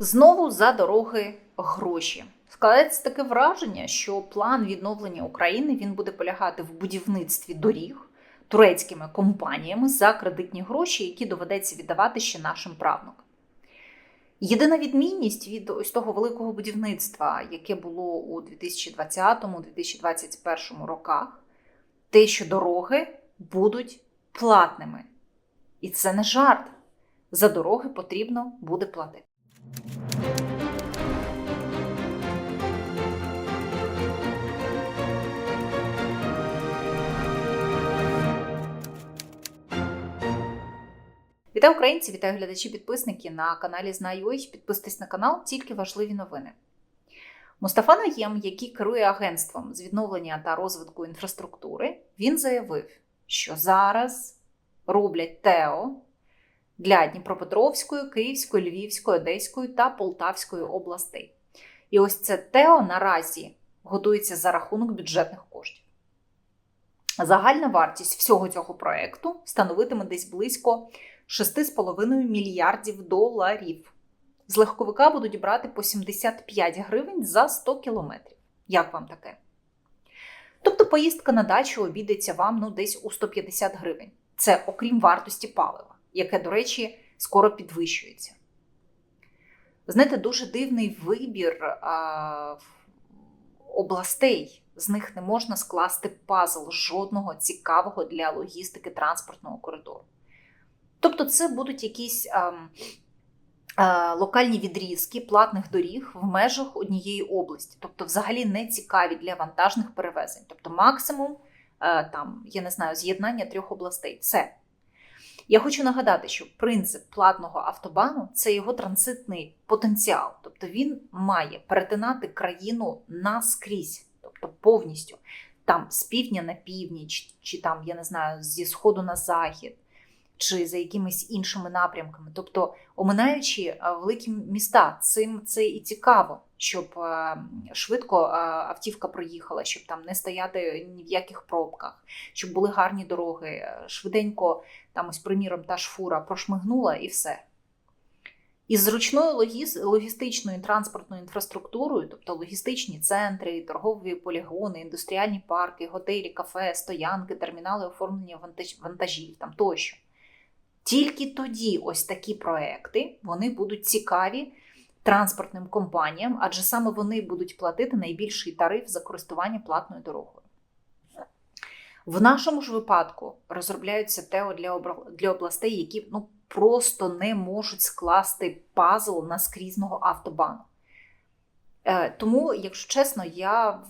Знову за дороги гроші. Складається таке враження, що план відновлення України він буде полягати в будівництві доріг турецькими компаніями за кредитні гроші, які доведеться віддавати ще нашим правнукам. Єдина відмінність від ось того великого будівництва, яке було у 2020-2021 роках, те, що дороги будуть платними. І це не жарт. За дороги потрібно буде платити. Вітаю українці, вітаю глядачі, підписники на каналі Знаю.ua. Підписуйтесь на канал, тільки важливі новини. Мустафа Наєм, який керує агентством з відновлення та розвитку інфраструктури, він заявив, що зараз роблять ТЕО для Дніпропетровської, Київської, Львівської, Одеської та Полтавської областей. І ось це ТЕО наразі готується за рахунок бюджетних коштів. Загальна вартість всього цього проекту становитиме десь близько 6,5 мільярдів доларів. З легковика будуть брати по 75 гривень за 100 кілометрів. Як вам таке? Тобто поїздка на дачу обійдеться вам ну, десь у 150 гривень. Це окрім вартості палива, яке, до речі, скоро підвищується. Знаєте, дуже дивний вибір а, областей. З них не можна скласти пазл жодного цікавого для логістики транспортного коридору. Тобто, це будуть якісь а, а, локальні відрізки платних доріг в межах однієї області, тобто, взагалі не цікаві для вантажних перевезень. Тобто, максимум а, там, я не знаю, з'єднання трьох областей. Це. Я хочу нагадати, що принцип платного автобану це його транзитний потенціал, тобто він має перетинати країну наскрізь, тобто повністю. Там з півдня на північ, чи там, я не знаю, зі сходу на захід, чи за якимись іншими напрямками. Тобто, оминаючи е, великі міста, цим це і цікаво, щоб е, швидко е, автівка проїхала, щоб там не стояти ні в яких пробках, щоб були гарні дороги, швиденько там ось, приміром, та ж фура прошмигнула і все. Із зручною логіс- логістичною транспортною інфраструктурою, тобто логістичні центри, торгові полігони, індустріальні парки, готелі, кафе, стоянки, термінали оформлення вантаж- вантажів там тощо. Тільки тоді ось такі проекти вони будуть цікаві транспортним компаніям, адже саме вони будуть платити найбільший тариф за користування платною дорогою. В нашому ж випадку розробляються ТЕО для, областей, які ну, просто не можуть скласти пазл наскрізного автобану. Е, тому, якщо чесно, я,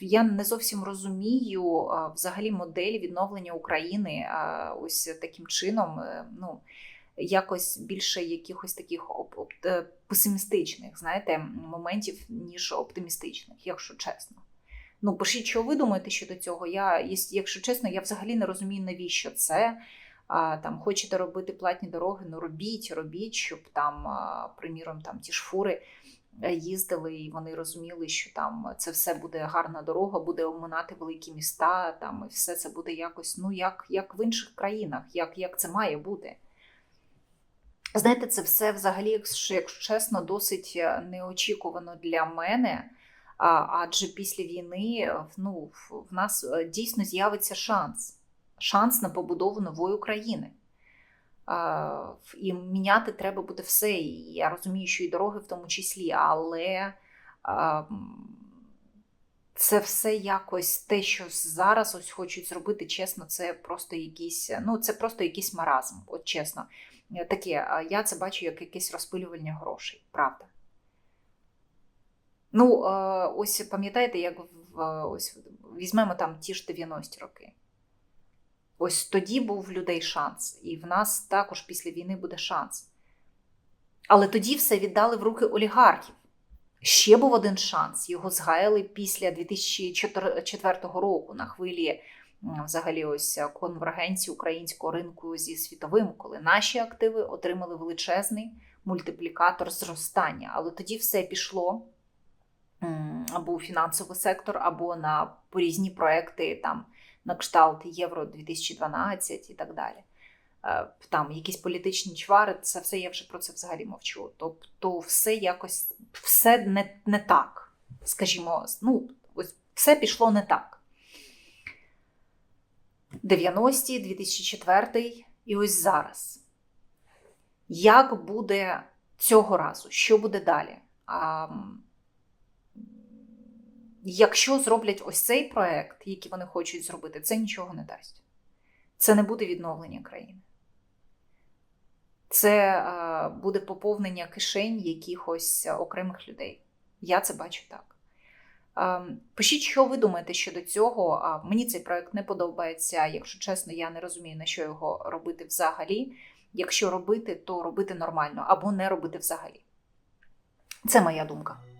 я не зовсім розумію взагалі модель відновлення України ось таким чином. е, Ну, якось більше якихось таких е, песимістичних, знаєте, моментів, ніж оптимістичних, якщо чесно. Ну, пишіть, що ви думаєте щодо цього. Я, якщо чесно, я взагалі не розумію, навіщо це. А, там хочете робити платні дороги, ну робіть, робіть, щоб там, приміром, там ті ж фури їздили, і вони розуміли, що там це все буде гарна дорога, буде оминати великі міста, там і все це буде якось, ну як, як в інших країнах, як, як це має бути. Знаєте, це все взагалі, якщо, чесно, досить е, неочікувано для мене. Адже після війни ну, в- в нас е, дійсно з'явиться шанс шанс на побудову нової України. І міняти треба буде все. І я розумію, що і дороги в тому числі, але це все якось те, що зараз ось хочуть зробити, чесно, це просто якийсь, ну, це просто якийсь маразм, от чесно. Е, Таке, я це бачу як якесь розпилювання грошей, правда. Ну, е, ось пам'ятаєте, як в ось візьмемо там ті ж 90-ті роки. Ось тоді був в людей шанс, і в нас також після війни буде шанс. Але тоді все віддали в руки олігархів. Ще був один шанс. Його згаяли після 2004 року на хвилі взагалі ось конвергенції українського ринку зі світовим, коли наші активи отримали величезний мультиплікатор зростання. Але тоді все пішло або у фінансовий сектор, або на по різні проекти там на кшталт Євро 2012 і так далі. е, там якісь політичні чвари, це все я вже про це взагалі мовчу. Тобто, все якось все не, не так. Скажімо, ну, ось все пішло не так. 90-ті, 2004 і ось зараз. Як буде цього разу? Що буде далі? Якщо зроблять ось цей проект, який вони хочуть зробити, це нічого не дасть. Це не буде відновлення країни. Це е, буде поповнення кишень якихось е, окремих людей. Я це бачу так. Е, Пишіть, що ви думаєте щодо цього. Мені цей проект не подобається. Якщо чесно, я не розумію, на що його робити взагалі. Якщо робити, то робити нормально або не робити взагалі. Це моя думка.